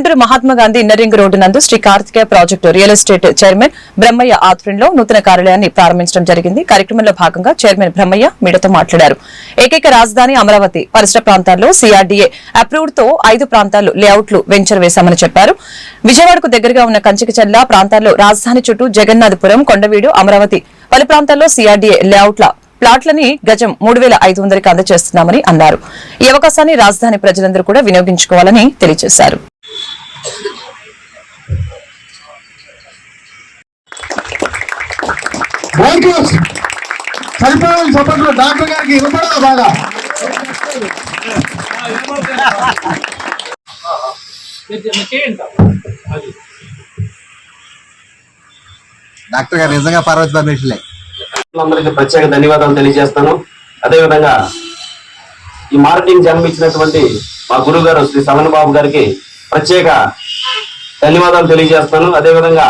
Guntur Mahatma Gandhi inner ring road నందు Shri Karthikeya project real estate chairman Brahmaiah ఆధ్వర్యంలో నూతన కార్యాలయాన్ని ప్రారంభించడం జరిగింది. కార్యక్రమంలో భాగంగా చైర్మన్ బ్రహ్మయ్య మీడియాతో మాట్లాడారు. ఏకైక రాజధాని అమరావతి పరిసర ప్రాంతాల్లో సిఆర్డీఏ అప్రూవ్డ్తో ఐదు ప్రాంతాలు లేఅవుట్లు వెంచర్ వేశామని చెప్పారు. విజయవాడకు దగ్గరగా ఉన్న కంచికచల్ల ప్రాంతాల్లో రాజధాని చుట్టూ జగన్నాథపురం కొండవీడు అమరావతి పలు ప్రాంతాల్లో సిఆర్డీఏ లేఅవుట్ల ప్లాట్లని గజం మూడు వేల ఐదు వందలకి అందజేస్తున్నామని అన్నారు. ఈ అవకాశాన్ని రాజధాని ప్రజలందరూ కూడా వినియోగించుకోవాలని తెలియజేశారు. చప్పట్లు డాక్టర్ గారికి ఇవ్వబడదా బాగా? డాక్టర్ గారు నిజంగా పార్వతి పరమేశ్వరులే. అందరికీ ప్రత్యేక ధన్యవాదాలు తెలియజేస్తాను. అదేవిధంగా ఈ మార్కెటింగ్ జన్మించినటువంటి మా గురువు గారు శ్రీ సవన్ బాబు గారికి ప్రత్యేక ధన్యవాదాలు తెలియజేస్తాను. అదేవిధంగా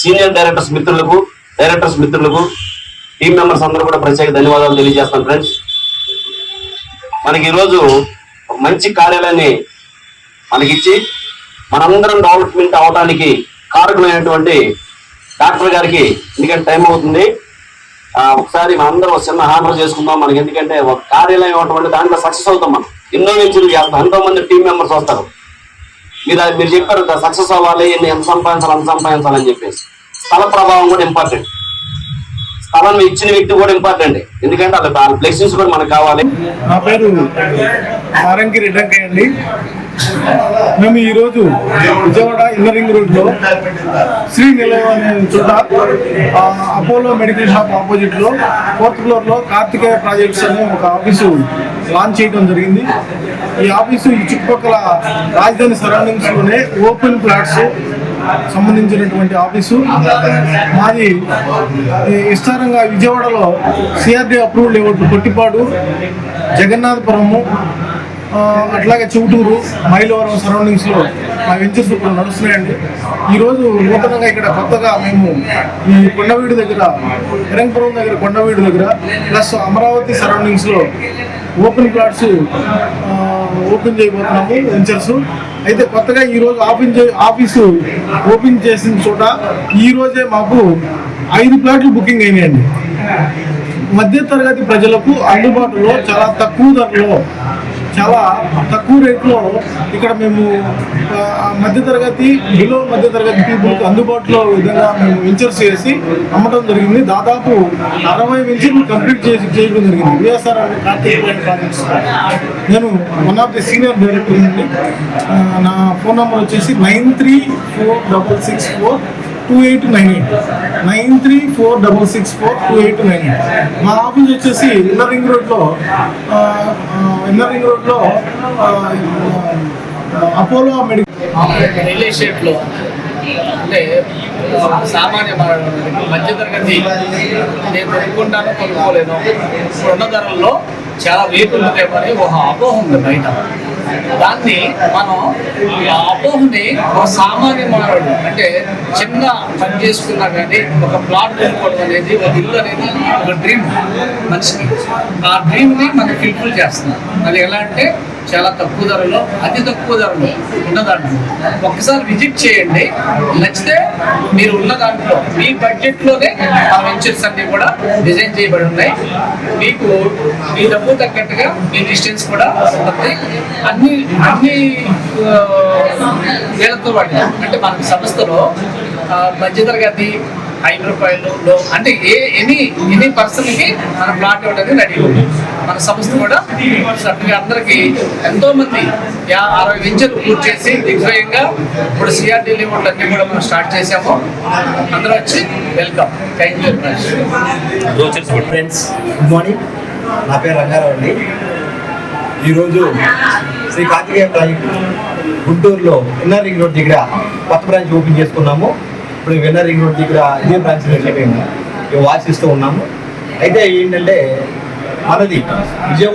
సీనియర్ డైరెక్టర్స్ మిత్రులకు డైరెక్టర్స్ మిత్రులకు టీం మెంబర్స్ అందరూ కూడా ప్రత్యేక ధన్యవాదాలు తెలియజేస్తాను ఫ్రెండ్స్ మనకి ఈరోజు మంచి కార్యాలయాన్ని మనకిచ్చి మనందరం డెవలప్మెంట్ అవడానికి కారకులైనటువంటి డాక్టర్ గారికి ఎందుకంటే టైం అవుతుంది ఒకసారి మనందరం ఒక చిన్న హానర్ చేసుకుందాం మనకి. ఎందుకంటే ఒక కార్యాలయం ఇవ్వటం అంటే దాంట్లో సక్సెస్ అవుతాం మనం. ఎన్నో వెంచర్లు చేస్తాం ఎంతో మంది టీం మెంబర్స్ వస్తారు. మీరు అది- మీరు చెప్పారు సక్సెస్ అవ్వాలి ఎన్ని ఎంత సంపాదించాలి అంత సంపాదించాలని చెప్పేసి. స్థల ప్రభావం కూడా ఇంపార్టెంట్ స్థలం ఇచ్చిన వ్యక్తి కూడా ఇంపార్టెంట్ ఎందుకంటే అది వాళ్ళ బ్లెస్సింగ్స్ కూడా మనకు కావాలి. నా పేరు సారంకి రెడ్డంకయ్య అండి. మేము ఈరోజు విజయవాడ ఇంజనీరింగ్ రోడ్లో శ్రీ నిలయం అనే చోట అపోలో మెడికల్ షాప్ ఆపోజిట్లో ఫోర్త్ ఫ్లోర్లో కార్తికేయ ప్రాజెక్ట్స్ అనే ఒక ఆఫీసు లాంచ్ చేయడం జరిగింది. ఈ ఆఫీసు ఈ చుట్టుపక్కల రాజధాని సరౌండింగ్స్లోనే ఓపెన్ ప్లాట్స్ సంబంధించినటువంటి ఆఫీసు. మాది ఈ విస్తారంగా విజయవాడలో CRD approval layout Kottipadu Jagannathapuram అట్లాగే చెవుటూరు మైలవరం సరౌండింగ్స్లో మా వెంచర్స్ ఇప్పుడు నడుస్తున్నాయండి. ఈరోజు నూతనంగా ఇక్కడ కొత్తగా మేము ఈ కొండవీడు దగ్గర ఎరంగపురం దగ్గర కొండవీడు దగ్గర ప్లస్ అమరావతి సరౌండింగ్స్లో ఓపెన్ ప్లాట్స్ ఓపెన్ చేయబోతున్నాము వెంచర్స్. అయితే కొత్తగా ఈరోజు ఆఫీన్ ఆఫీసు ఓపెన్ చేసిన చోట ఈరోజే మాకు ఐదు ప్లాట్లు బుకింగ్ అయినాయండి. మధ్య తరగతి ప్రజలకు అందుబాటులో చాలా తక్కువ ధరలో చాలా తక్కువ రేట్లో ఇక్కడ మేము మధ్యతరగతి బిలో మధ్యతరగతి పీపుల్కి అందుబాటులో విధంగా మేము వెంచర్స్ చేసి అమ్మటం జరిగింది. దాదాపు అరవై వెంచర్లు కంప్లీట్ చేసి చేయడం జరిగింది. విఎస్ఆర్ ప్రాజెక్ట్స్ నేను one of the senior director అండి నా ఫోన్ నెంబర్ వచ్చేసి nine three four double six four two eight nine eight nine three four double six four two eight nine eight మా ఆఫీస్ వచ్చేసి inner ring రోడ్లో inner ring రోడ్లో Apollo medical real ఎస్టేట్లో అంటే సామాన్య మధ్యతరగతి నేను కొనుక్కుంటాను కొనుక్కోలేను ఇప్పుడున్న ధరల్లో చాలా రేటు ఉంటాయి మరి ఒక అపోహ ఉంది బయట. దాన్ని మనం ఆ అపోహని ఒక సామాన్య మానవుడు అంటే చిన్న పని చేసుకున్నా కానీ ఒక ప్లాట్ కొనుక్కోవడం అనేది ఒక ఇల్లు అనేది ఒక డ్రీమ్ మనిషికి. ఆ డ్రీమ్ని మనం ఫిల్ఫిల్ చేస్తున్నాం అది ఎలా అంటే చాలా తక్కువ ధరలో అతి తక్కువ ధరలో ఉన్న దాంట్లో. ఒక్కసారి విజిట్ చేయండి. నచ్చితే మీరు ఉన్న దాంట్లో మీ బడ్జెట్లోనే ఆ వెంచర్స్ అన్ని కూడా డిజైన్ చేయబడి ఉన్నాయి. మీకు మీ డబ్బు తగ్గట్టుగా మీ డిస్టెన్స్ కూడా ఉంటుంది. అన్ని అన్ని ఆ, వేలతో వాటి అంటే మన సంస్థలో మధ్యతరగతి ఐదు రూపాయలు అంటే ఏ ఎనీ ఎనీ పర్సన్కి మన ప్లాట్ ఇవ్వడానికి రెడీ ఉంటుంది మన సంస్థ కూడా చక్కగా అందరికీ ఎంతో మంది యా అరవై వెంచర్లు పూర్తి చేసి దిగ్విజయంగా ఇప్పుడు సిఆర్డీ లిమిట్లు అన్ని కూడా మనం స్టార్ట్ చేసాము అందరూ వచ్చి welcome. Thank you very much friends good morning నా పేరు రంగారావు అండి. ఈరోజు శ్రీ కార్తికేయ ప్రాజెక్ట్ గుంటూరులో ఇన్నర్ రింగ్ రోడ్ దగ్గర కొత్త బ్రాంచ్ ఓపెన్ చేసుకున్నాము. ఇప్పుడు ఇన్నర్ రింగ్ రోడ్ దగ్గర ఇదే బ్రాంచ్ మేము వాసిస్తూ ఉన్నాము. అయితే ఏంటంటే మనది విజయవాడ